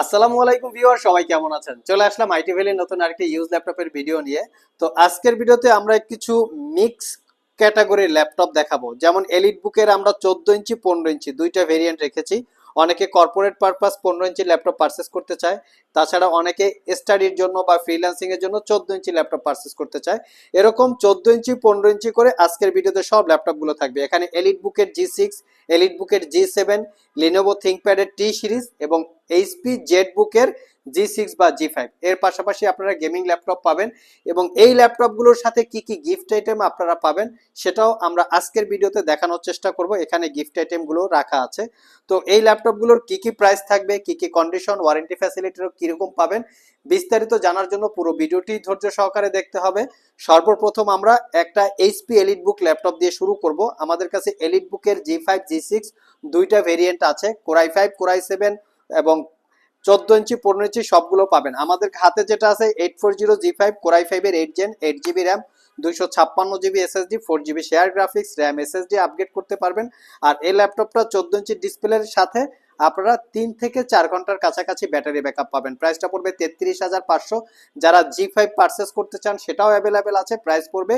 আসসালামু আলাইকুম ভিউয়ার, সবাই কেমন আছেন? চলে আসলাম আইটি ভ্যালির নতুন আরেকটি ইউজ ল্যাপটপের ভিডিও নিয়ে। তো আজকের ভিডিওতে আমরা কিছু মিক্স ক্যাটাগরির ল্যাপটপ দেখাবো। যেমন এলিট বুকের আমরা চোদ্দ ইঞ্চি, পনেরো ইঞ্চি দুইটা ভেরিয়েন্ট রেখেছি। অনেকে কর্পোরেট পারপাস পনেরো ইঞ্চি ল্যাপটপ পারচেস করতে চায়। তাছাড়া অনেকে স্টাডির জন্য বা ফ্রিল্যান্সিং এর জন্য চোদ্দ ইঞ্চি ল্যাপটপ পারচেস করতে চায়। এরকম চোদ্দ ইঞ্চি, পনেরো ইঞ্চি করে আজকের ভিডিওতে সব ল্যাপটপগুলো থাকবে। এখানে এলিট বুকের জি সিক্স এলিট বুকের জি সেভেন লিনোভো থিঙ্কপ্যাডের টি সিরিজ এবং এইচপি জেড বুকের জি সিক্স বা জি ফাইভ এর পাশাপাশি আপনারা গেমিং ল্যাপটপ পাবেন এবং এই ল্যাপটপগুলোর সাথে কি কি গিফট আইটেম আপনারা পাবেন সেটাও আমরা আজকের ভিডিওতে দেখানোর চেষ্টা করব। এখানে গিফট আইটেমগুলো রাখা আছে। তো এই ল্যাপটপগুলোর কি কি প্রাইস থাকবে, কি কি কন্ডিশন ওয়ারেন্টি ফ্যাসিলিটিও কীরকম পাবেন বিস্তারিত জানার জন্য পুরো ভিডিওটি ধৈর্য সহকারে দেখতে হবে। সর্বপ্রথম আমরা একটা এইচপি এলিট বুক ল্যাপটপ দিয়ে শুরু করব। আমাদের কাছে এলিট বুকের জি ফাইভ জি সিক্স দুইটা ভেরিয়েন্ট আছে core i five core i seven এবং চোদ্দ ইঞ্চি, পনেরো ইঞ্চি সবগুলো পাবেন। আমাদের হাতে যেটা আছে eight four zero G five core i ফাইভের eight gen eight GB RAM দুইশো ছাপ্পান্ন GB SSD four GB share graphics RAM SSD upgrade করতে পারবেন। আর এই ল্যাপটপটা চোদ্দ ইঞ্চি ডিসপ্লের সাথে আপনারা তিন থেকে চার ঘণ্টার কাছাকাছি ব্যাটারি ব্যাকআপ পাবেন। প্রাইসটা পড়বে তেত্রিশ হাজার পাঁচশো। যারা জি ফাইভ পারচেস করতে চান, সেটাও অ্যাভেলেবেল আছে। প্রাইস পড়বে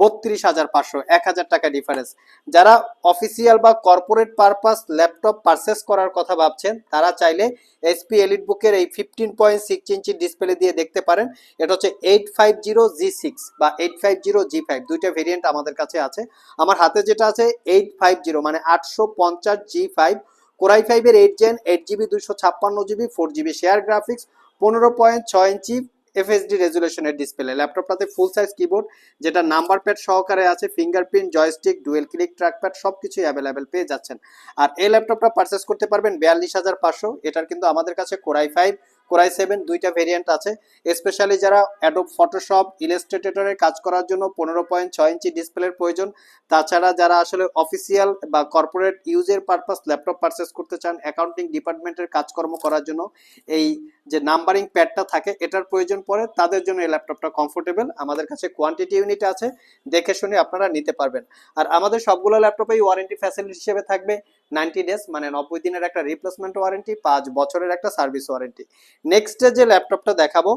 বত্রিশ হাজার পাঁচশো, এক হাজার টাকা ডিফারেন্স যারা অফিসিয়াল বা কর্পোরেট পারপাস ল্যাপটপ পারচেস করার কথা ভাবছেন, তারা চাইলে এসপি এলিট বুকের এই fifteen point six inch display দিয়ে দেখতে পারেন। এটা হচ্ছে eight five zero G six বা eight five zero G five দুইটা ভেরিয়েন্ট আমাদের কাছে আছে। আমার হাতে যেটা আছে এইট ফাইভ জিরো মানে আটশো পঞ্চাশ জি ফাইভ কোরাই ফাইভের এইট জেন এইট জিবি দুশো ছাপ্পান্ন GB four GB share graphics পনেরো পয়েন্ট ছয় ইঞ্চি এফএসডি রেজুলেশনের ডিসপ্লে ল্যাপটপটাতে ফুল সাইজ কিবোর্ড যেটা নাম্বার প্যাড সহকারে আছে fingerprint joystick dual click trackpad সব কিছুই অ্যাভেলেবেল পেয়ে যাচ্ছেন। আর এই ল্যাপটপটা পারচেস করতে পারবেন বিয়াল্লিশ হাজার পাঁচশো, এটার কিন্তু আমাদের কাছে core i five core i seven দুইটা ভেরিয়েন্ট আছে স্পেশালি যারা অ্যাডোব ফটোশপ ইলাস্ট্রেটরের কাজ করার জন্য পনেরো পয়েন্ট ছয় ইঞ্চি ডিসপ্লের প্রয়োজন। তাছাড়া যারা আসলে অফিসিয়াল বা কর্পোরেট ইউজের পারপাস ল্যাপটপ পারচেস করতে চান অ্যাকাউন্টিং ডিপার্টমেন্টের কাজকর্ম করার জন্য এই যে নাম্বারিং প্যাডটা থাকে, এটার প্রয়োজন পড়ে, তাদের জন্য এই ল্যাপটপটা কমফোর্টেবল আমাদের কাছে কোয়ান্টিটি ইউনিট আছে, দেখে শুনে আপনারা নিতে পারবেন। আর আমাদের সবগুলো ল্যাপটপেই ওয়ারেন্টি ফ্যাসিলিটি হিসেবে থাকবে। নাইনটি ডেজ মানে নব্বই দিনের একটা রিপ্লেসমেন্ট ওয়ারেন্টি পাঁচ বছরের একটা সার্ভিস ওয়ারেন্টি নেক্সটে যে ল্যাপটপটা দেখাবো,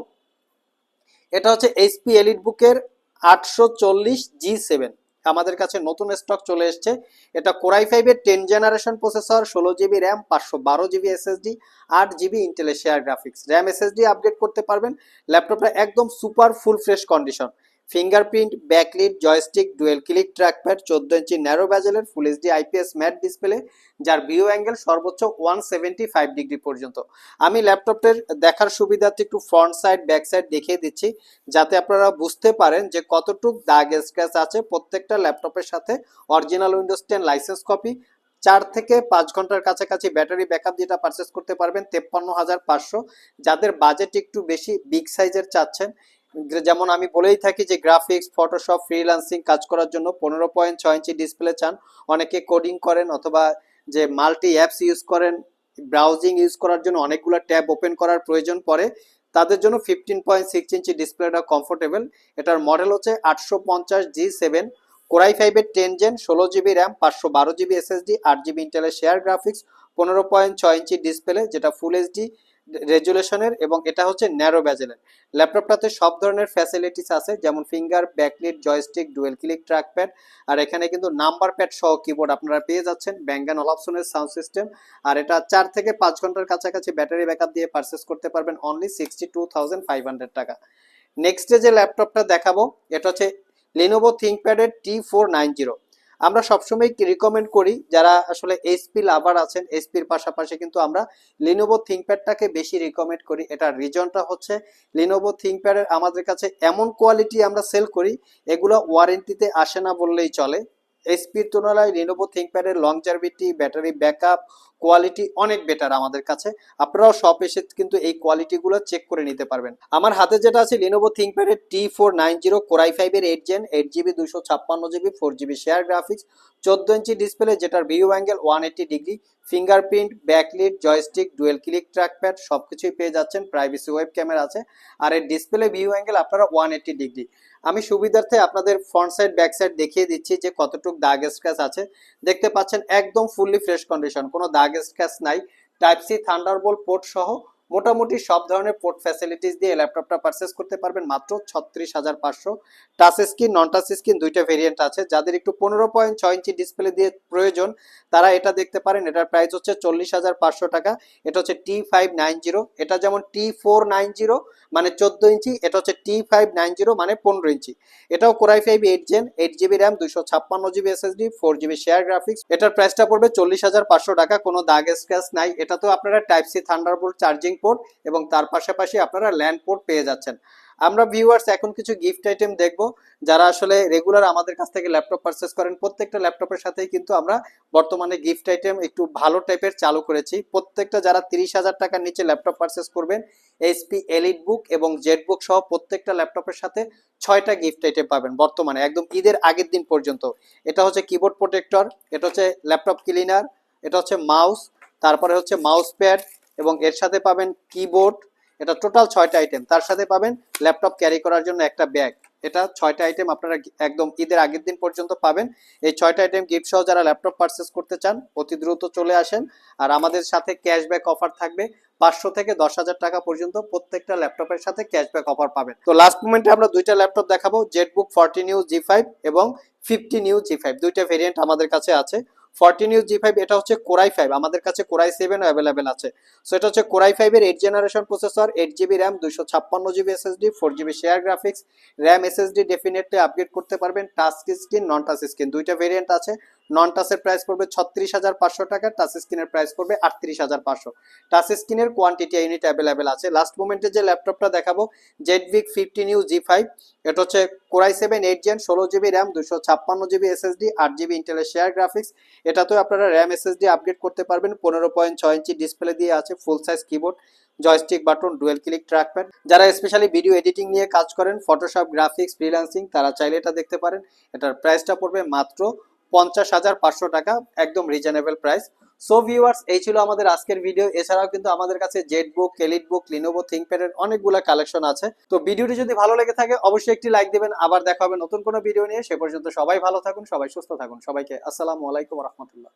এটা হচ্ছে এইচপি এলিট বুকের আটশো চল্লিশ জি সেভেন আমাদের কাছে নতুন স্টক চলে এসছে। এটা কোরাই ফাইভের টেন জেনারেশন প্রসেসর ষোলো জিবি র্যাম পাঁচশো বারো জিবি এসএসডি আট জিবি ইন্টেলের share graphics RAM SSD update করতে পারবেন। ল্যাপটপটা একদম super full fresh condition fingerprint, backlit, joystick, dual click, trackpad, চোদ্দ ইঞ্চি narrow ব্যাজেলের full HD IPS matte display, যার ভিউ অ্যাঙ্গেল সর্বোচ্চ ওয়ান সেভেন্টি ফাইভ ডিগ্রি পর্যন্ত। আমি ল্যাপটপের দেখার সুবিধার্থে একটু ফ্রন্ট সাইড ব্যাক সাইড দেখিয়ে দিচ্ছি, যাতে আপনারা বুঝতে পারেন যে কতটুক দাগ স্ক্র্যাচ আছে প্রত্যেকটা ল্যাপটপের সাথে। Original Windows ten license copy চার থেকে পাঁচ ঘণ্টার কাছাকাছি ব্যাটারি ব্যাকআপ যেটা পারচেস করতে পারবেন, তেপ্পান্ন হাজার পাঁচশো। যাদের বাজেট একটু বেশি বিগ সাইজের চাচ্ছেন যেমন আমি বলেই থাকি যে গ্রাফিক্স ফটোশপ ফ্রিল্যান্সিং কাজ করার জন্য পনেরো পয়েন্ট ছয় ইঞ্চি ডিসপ্লে চান। অনেকে কোডিং করেন অথবা যে মাল্টি অ্যাপস ইউজ করেন ব্রাউজিং ইউজ করার জন্য অনেকগুলো ট্যাব ওপেন করার প্রয়োজন পড়ে। তাদের জন্য ফিফটিন পয়েন্ট সিক্স ইঞ্চি ডিসপ্লেটা কমফোর্টেবল এটার মডেল হচ্ছে আটশো পঞ্চাশ জি সেভেন কোরাই ফাইভের টেন জেন ষোলো জিবি র্যাম পাঁচশো বারো জিবি এসএসডি আট জিবি ইন্টেলের শেয়ার গ্রাফিক্স পনেরো পয়েন্ট ছয় ইঞ্চি ডিসপ্লে যেটা ফুল এইচডি রেজুলেশনের এবং এটা হচ্ছে ন্যারো ব্যাজেলের। ল্যাপটপটাতে সব ধরনের ফ্যাসিলিটিস আছে, যেমন finger backlit joystick dual click trackpad আর এখানে কিন্তু নাম্বার প্যাড সহ কিবোর্ড আপনারা পেয়ে যাচ্ছেন ব্যাঙ্গান অলাপসনের সাউন্ড সিস্টেম আর এটা চার থেকে পাঁচ ঘণ্টার কাছাকাছি ব্যাটারি ব্যাকআপ দিয়ে পারচেস করতে পারবেন only sixty two thousand five hundred টাকা নেক্সটে যে ল্যাপটপটা দেখাবো, এটা হচ্ছে লিনোভো থিঙ্কপ্যাডের টি ফোর নাইন জিরো আমরা সবসময় রিকমেন্ড করি, যারা আসলে এইচপি লাভার আছেন এইচপির পাশাপাশি কিন্তু আমরা লিনোভো থিঙ্কপ্যাডটাকে বেশি রিকমেন্ড করি। এটার রিজনটা হচ্ছে লিনোভো থিঙ্কপ্যাডের আমাদের কাছে এমন কোয়ালিটি আমরা সেল করি, এগুলো ওয়ারেন্টিতে আসে না বললেই চলে। এইচপির তুলনায় লিনোভো থিঙ্কপ্যাডের লংজারভিটি ব্যাটারি ব্যাকআপ কোয়ালিটি অনেক বেটার আমাদের কাছে। আপনারাও সব এসে কিন্তু এই কোয়ালিটিগুলো চেক করে নিতে পারবেন। আমার হাতে যেটা আছে Lenovo থিঙ্কপ্যাডের T four nine zero core i ফাইভের এইট জেন এইট জিবি দুশো ছাপ্পান্ন GB four GB share graphics চোদ্দ ইঞ্চি ডিসপ্লে যেটার view angle one eighty degree fingerprint backlit joystick dual click trackpad সব কিছুই পেয়ে যাচ্ছেন প্রাইভেসি ওয়েব ক্যামেরা আছে। আর এর ডিসপ্লে ভিউ অ্যাঙ্গেল আপনারা ওয়ান এইটি ডিগ্রি আমি সুবিধার্থে আপনাদের ফ্রন্ট সাইড ব্যাক সাইড দেখিয়ে দিচ্ছি যে কতটুক দাগ স্ক্র্যাচ আছে। দেখতে পাচ্ছেন একদম ফুললি ফ্রেশ কন্ডিশন কোনো দাগ স্ক্র্যাচ নাই। টাইপ সি থান্ডারবোল্ট পোর্ট সহ মোটামুটি সব ধরনের পোর্ট ফ্যাসিলিটিস দিয়ে ল্যাপটপটা পারচেস করতে পারবেন মাত্র ছত্রিশ হাজার পাঁচশো। Touch screen non touch screen দুইটা ভেরিয়েন্ট আছে। যাদের একটু পনেরো পয়েন্ট ছয় ইঞ্চি ডিসপ্লে দিয়ে প্রয়োজন, তারা এটা দেখতে পারেন। এটার প্রাইস হচ্ছে চল্লিশ হাজার পাঁচশো টাকা। এটা হচ্ছে টি ফাইভ নাইন জিরো এটা যেমন টি ফোর নাইন জিরো মানে চোদ্দ ইঞ্চি। এটা হচ্ছে টি ফাইভ নাইন জিরো মানে পনেরো ইঞ্চি। এটাও core i five eight gen eight GB RAM দুশো ছাপ্পান্ন GB SSD four GB share graphics এটার প্রাইসটা পড়বে চল্লিশ হাজার পাঁচশো টাকা। কোনো দাগ স্ক্র্যাচ নাই। এটা তো আপনারা type C Thunderbolt charging port এবং তার পাশাপাশি আপনারা ল্যান্ড পোর্ট পেয়ে যাচ্ছেন। আমরা ভিউয়ার্স এখন কিছু গিফট আইটেম দেখব, যারা আসলে রেগুলার আমাদের কাছ থেকে ল্যাপটপ পারচেস করেন, প্রত্যেকটা ল্যাপটপের সাথেই কিন্তু আমরা বর্তমানে গিফট আইটেম একটু ভালো টাইপের চালু করেছি। প্রত্যেকটা যারা তিরিশ হাজার টাকার নিচে ল্যাপটপ পারচেস করবেন এইচপি এলিট বুক এবং জেড বুক সহ প্রত্যেকটা ল্যাপটপের সাথে ছয়টা গিফট আইটেম পাবেন বর্তমানে, একদম ঈদের আগের দিন পর্যন্ত। এটা হচ্ছে কিবোর্ড প্রোটেক্টর এটা হচ্ছে ল্যাপটপ ক্লিনার এটা হচ্ছে মাউস তারপরে হচ্ছে মাউস প্যাড এবং এর সাথে পাবেন কিবোর্ড এটা টোটাল ছয়টা আইটেম তার সাথে পাবেন ল্যাপটপ ক্যারি করার জন্য একটা ব্যাগ এটা ছয়টা আইটেম আপনারা একদম ঈদের আগের দিন পর্যন্ত পাবেন। এই ছয়টা আইটেম গিফট সহ যারা ল্যাপটপ পারচেস করতে চান, অতি দ্রুত চলে আসেন। আর আমাদের সাথে ক্যাশব্যাক অফার থাকবে পাঁচশো থেকে দশ হাজার টাকা পর্যন্ত প্রত্যেকটা ল্যাপটপের সাথে ক্যাশব্যাক অফার পাবেন। তো লাস্ট মোমেন্টে আমরা দুইটা ল্যাপটপ দেখাবো ZBook forty new G five এবং ফিফটি নিউ জি ফাইভ দুইটা ভেরিয়েন্ট আমাদের কাছে আছে। ফর্টি ইউজ জি ফাইভ, এটা হচ্ছে কোরাই ফাইভ। আমাদের কাছে কোরাই সেভেন অ্যাভেলেবেল আছে। সো এটা হচ্ছে কোরাই ফাইভের eight generation processor eight GB RAM দুশো ছাপ্পান্ন GB SSD four GB share graphics RAM SSD definitely upgrade করতে পারবেন touch screen non touch screen দুইটা ভেরিয়েন্ট আছে। নন টাচের প্রাইস পড়বে ছত্রিশ হাজার পাঁচশো টাকা টাচ স্ক্রিনের প্রাইস পড়বে আটত্রিশ হাজার পাঁচশো। টাচ স্ক্রিনের কোয়ান্টিটি ইউনিট অ্যাভেলেবেল আছে। লাস্ট মোমেন্টে যে ল্যাপটপটা দেখাবো ZBook fifty new G five এটা হচ্ছে core i seven eight gen ষোলো জিবি র্যাম দুশো ছাপ্পান্ন জিবি এসএসডি আট জিবি ইন্টেলের শেয়ার গ্রাফিক্স এটাতেও আপনারা র্যাম এসএসডি আপগ্রেড করতে পারবেন। পনেরো পয়েন্ট ছয় ইঞ্চি ডিসপ্লে দিয়ে আছে full size keyboard joystick button dual click trackpad যারা স্পেশালি ভিডিও এডিটিং নিয়ে কাজ করেন ফটোশপ গ্রাফিক্স ফ্রিল্যান্সিং তারা চাইলে এটা দেখতে পারেন। এটার প্রাইসটা পড়বে মাত্র পঞ্চাশ হাজার পাঁচশো টাকা, একদম রিজনেবল প্রাইস সো ভিউয়ার্স এই ছিল আমাদের আজকের ভিডিও এছাড়াও কিন্তু আমাদের কাছে ZBook EliteBook Lenovo থিঙ্কপ্যাডের অনেকগুলো কালেকশন আছে। তো ভিডিওটি যদি ভালো লেগে থাকে, অবশ্যই একটি লাইক দেবেন। আবার দেখা হবে নতুন কোনো ভিডিও নিয়ে। সে পর্যন্ত সবাই ভালো থাকুন, সবাই সুস্থ থাকুন। সবাইকে আসসালামু আলাইকুম রহমতুল্লাহ।